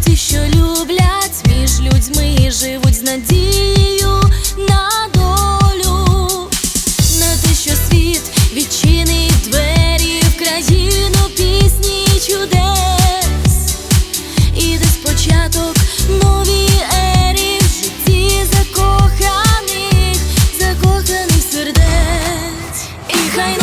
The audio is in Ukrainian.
ті, що люблять між людьми, живуть з надією на долю, на те, що світ відчинить двері в країну пісні чудес, і десь початок нові ері в житті закоханих, закоханих сердець, і хай